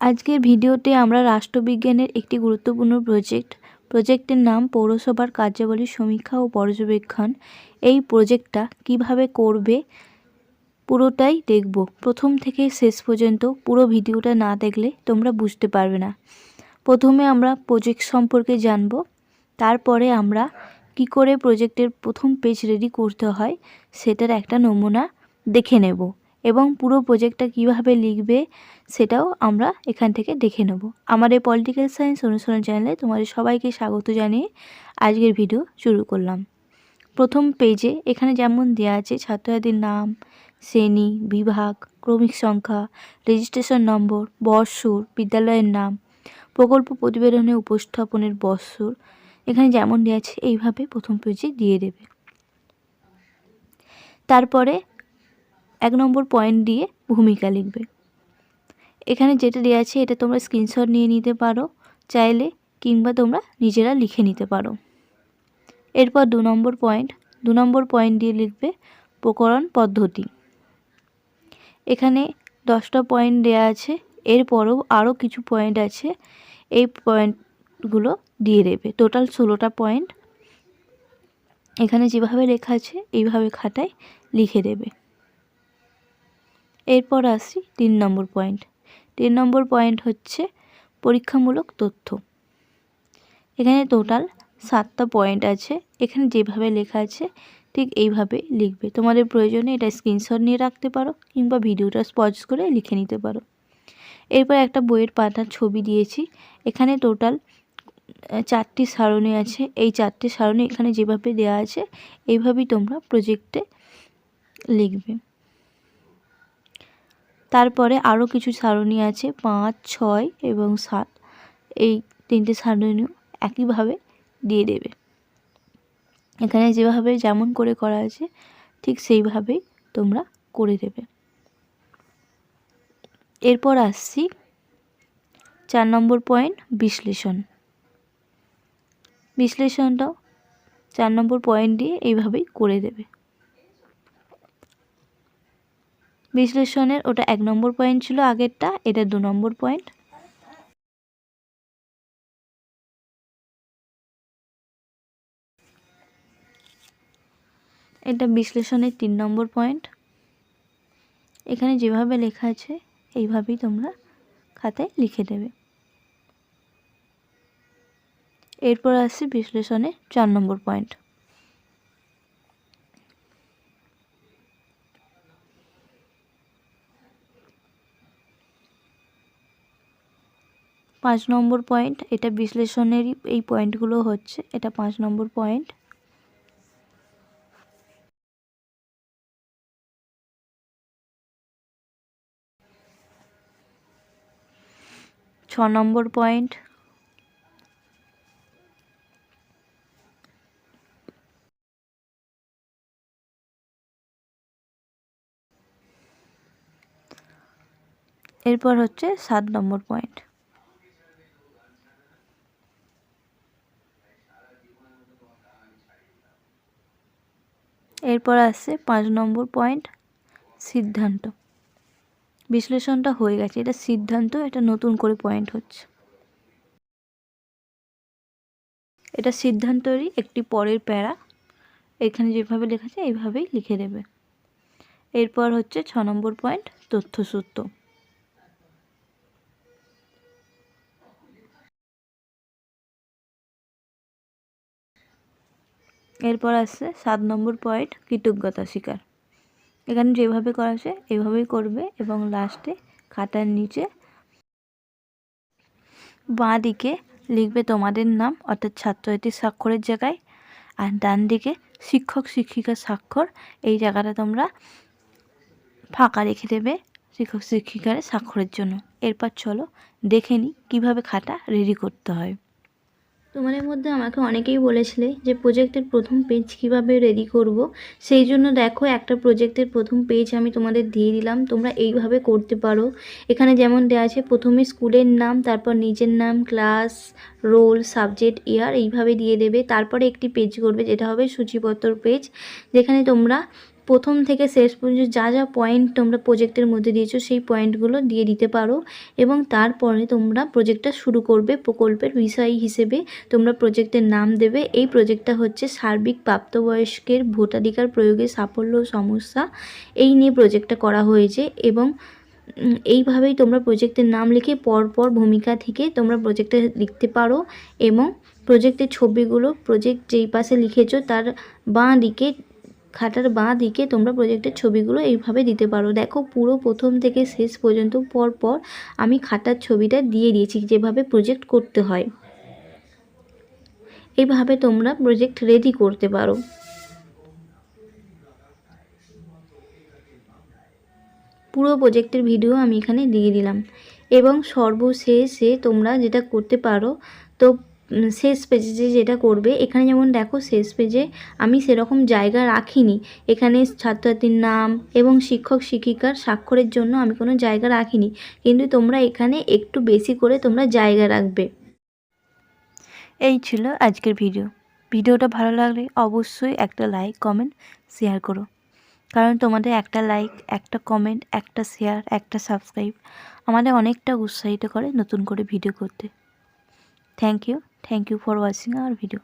আজকের ভিডিওতে আমরা রাষ্ট্রবিজ্ঞানের একটি গুরুত্বপূর্ণ প্রজেক্ট, প্রজেক্টের নাম পৌরসভার কার্যাবলীর সমীক্ষা ও পর্যবেক্ষণ। এই প্রজেক্টটা কীভাবে করবে পুরোটাই দেখব। প্রথম থেকে শেষ পর্যন্ত পুরো ভিডিওটা না দেখলে তোমরা বুঝতে পারবে না। প্রথমে আমরা প্রজেক্ট সম্পর্কে জানব। তারপরে আমরা কি করে প্রজেক্টের প্রথম পেজ রেডি করতে হয়, সেটার একটা নমুনা দেখে নেব। এবং পুরো প্রজেক্টটা কীভাবে লিখবে সেটাও আমরা এখান থেকে দেখে নেব। আমার এই পলিটিক্যাল সায়েন্স অনুসরণ চ্যানেলে তোমাদের সবাইকে স্বাগত জানিয়ে আজকের ভিডিও শুরু করলাম। প্রথম পেজে এখানে যেমন দেওয়া আছে ছাত্রছাত্রীর নাম, শ্রেণি, বিভাগ, ক্রমিক সংখ্যা রেজিস্ট্রেশন নম্বর বৎসর, বিদ্যালয়ের নাম, প্রকল্প প্রতিবেদনে উপস্থাপনের বৎসর, এখানে যেমন দেওয়া আছে এইভাবে প্রথম পেজে দিয়ে দেবে। তারপরে এক নম্বর পয়েন্ট দিয়ে ভূমিকা লিখবে। এখানে যেটা দেওয়া আছে, এটা তোমরা স্ক্রিনশট নিয়ে নিতে পারো, চাইলে কিংবা তোমরা নিজেরা লিখে নিতে পারো। এরপর দু নম্বর পয়েন্ট দু নম্বর পয়েন্ট দিয়ে লিখবে প্রকরণ পদ্ধতি। এখানে দশটা পয়েন্ট দেওয়া আছে, এরপরও আরও কিছু পয়েন্ট আছে, এই পয়েন্টগুলো দিয়ে দেবে। টোটাল ষোলোটা পয়েন্ট এখানে যেভাবে লেখা আছে, এইভাবে খাতায় লিখে দেবে। এরপর আসি তিন নম্বর পয়েন্ট তিন নম্বর পয়েন্ট হচ্ছে পরীক্ষামূলক তথ্য। এখানে টোটাল সাতটা পয়েন্ট আছে। এখানে যেভাবে লেখা আছে, ঠিক এইভাবে লিখবে। তোমাদের প্রয়োজনে এটা স্ক্রিনশট নিয়ে রাখতে পারো কিংবা ভিডিওটা স্পজ করে লিখে নিতে পারো। এরপর একটা বইয়ের পাতার ছবি দিয়েছি। এখানে টোটাল চারটি সারণী আছে। এই চারটি সারণী এখানে যেভাবে দেওয়া আছে, এইভাবেই তোমরা প্রজেক্টে লিখবে। তারপরে আরও কিছু সারণী আছে, পাঁচ, ছয় এবং সাত। এই তিনটে সারণীও একইভাবে দিয়ে দেবে। এখানে যেভাবে যেমন করে করা আছে, ঠিক সেইভাবেই তোমরা করে দেবে। এরপর আসছি চার নম্বর পয়েন্ট, বিশ্লেষণ। বিশ্লেষণটাও চার নম্বর পয়েন্ট দিয়ে এইভাবেই করে দেবে। বিশ্লেষণের ওটা এক নম্বর পয়েন্ট ছিল, আগেরটা এটা দু নম্বর পয়েন্ট এটা বিশ্লেষণের তিন নম্বর পয়েন্ট এখানে যেভাবে লেখা আছে, এইভাবেই তোমরা খাতায় লিখে দেবে। এরপর আসছে বিশ্লেষণে চার নম্বর পয়েন্ট পাঁচ নম্বর পয়েন্ট এটা বিশ্লেষণেরই এই পয়েন্টগুলো হচ্ছে, এটা পাঁচ নম্বর পয়েন্ট ছ নম্বর পয়েন্ট এরপর হচ্ছে সাত নম্বর পয়েন্ট এরপর আসছে পাঁচ নম্বর পয়েন্ট, সিদ্ধান্ত। বিশ্লেষণটা হয়ে গেছে। এটা সিদ্ধান্ত, এটা নতুন করে পয়েন্ট হচ্ছে। এটা সিদ্ধান্তরই একটি পরের প্যারা। এখানে যেভাবে লেখা আছে, এইভাবেই লিখে দেবে। এরপর হচ্ছে ছ নম্বর পয়েন্ট, তথ্যসূত্র। এরপর আসছে সাত নম্বর পয়েন্ট কৃতজ্ঞতা স্বীকার। এখানে যেভাবে করা আছে, এভাবেই করবে এবং লাস্টে খাতার নিচে বাঁ দিকে লিখবে তোমাদের নাম, অর্থাৎ ছাত্রছাত্রীর স্বাক্ষরের জায়গায়, আর ডান দিকে শিক্ষক, শিক্ষিকার স্বাক্ষর, এই জায়গাটা তোমরা ফাঁকা রেখে দেবে শিক্ষক, শিক্ষিকার স্বাক্ষরের জন্য। এরপর চলো দেখে নিই কীভাবে খাতা রেডি করতে হয়। তোমাদের মধ্যে আমাকে অনেকেই বলেছিলে যে প্রজেক্টের প্রথম পেজ কীভাবে রেডি করব। সেই জন্য দেখো, একটা প্রজেক্টের প্রথম পেজ আমি তোমাদের দিয়ে দিলাম। তোমরা এইভাবে করতে পারো। এখানে যেমন দেওয়া আছে, প্রথমে স্কুলের নাম, তারপর নিজের নাম ক্লাস রোল সাবজেক্ট ইয়ার এইভাবে দিয়ে দেবে। তারপরে একটি পেজ করবে, যেটা হবে সূচিপত্র পেজ যেখানে তোমরা প্রথম থেকে শেষ পর্যন্ত যা যা পয়েন্ট তোমরা প্রজেক্টের মধ্যে দিয়েছ, সেই পয়েন্টগুলো দিয়ে দিতে পারো এবং তারপরে তোমরা প্রজেক্টটা শুরু করবে প্রকল্পের বিষয় হিসেবে। তোমরা প্রজেক্টের নাম দেবে। এই প্রজেক্টটা হচ্ছে সার্বিক প্রাপ্তবয়স্কের ভোটাধিকার প্রয়োগে সাফল্য সমস্যা। এই নিয়ে প্রজেক্টটা করা হয়েছে এবং এইভাবেই তোমরা প্রজেক্টের নাম লিখে পরপর ভূমিকা থেকে তোমরা প্রজেক্টে লিখতে পারো এবং প্রজেক্টের ছবিগুলো প্রজেক্ট যেই পাশে লিখেছো, তার বাঁ দিকে খাতার বাঁ দিকে তোমরা প্রজেক্টের ছবিগুলো এইভাবে দিতে পারো। দেখো, পুরো প্রথম থেকে শেষ পর্যন্ত পর পর আমি খাতার ছবিটা দিয়ে দিয়েছি, যেভাবে প্রজেক্ট করতে হয়। এইভাবে তোমরা প্রজেক্ট রেডি করতে পারো। পুরো প্রজেক্টের ভিডিও আমি এখানে দিয়ে দিলাম। এবং সর্বশেষে তোমরা যেটা করতে পারো, তো শেষ পেজে যেটা করবে, এখানে যেমন দেখো শেষ পেজে আমি সেরকম জায়গা রাখিনি। এখানে ছাত্রছাত্রীর নাম এবং শিক্ষক শিক্ষিকার স্বাক্ষরের জন্য আমি কোনো জায়গা রাখিনি। কিন্তু তোমরা এখানে একটু বেশি করে তোমরা জায়গা রাখবে। এই ছিল আজকের ভিডিও ভিডিওটা ভালো লাগলে অবশ্যই একটা লাইক কমেন্ট শেয়ার করো। কারণ তোমাদের একটা লাইক একটা কমেন্ট একটা শেয়ার একটা সাবস্ক্রাইব আমাদের অনেকটা উৎসাহিত করে নতুন করে ভিডিও করতে। Thank you thank you for watching our video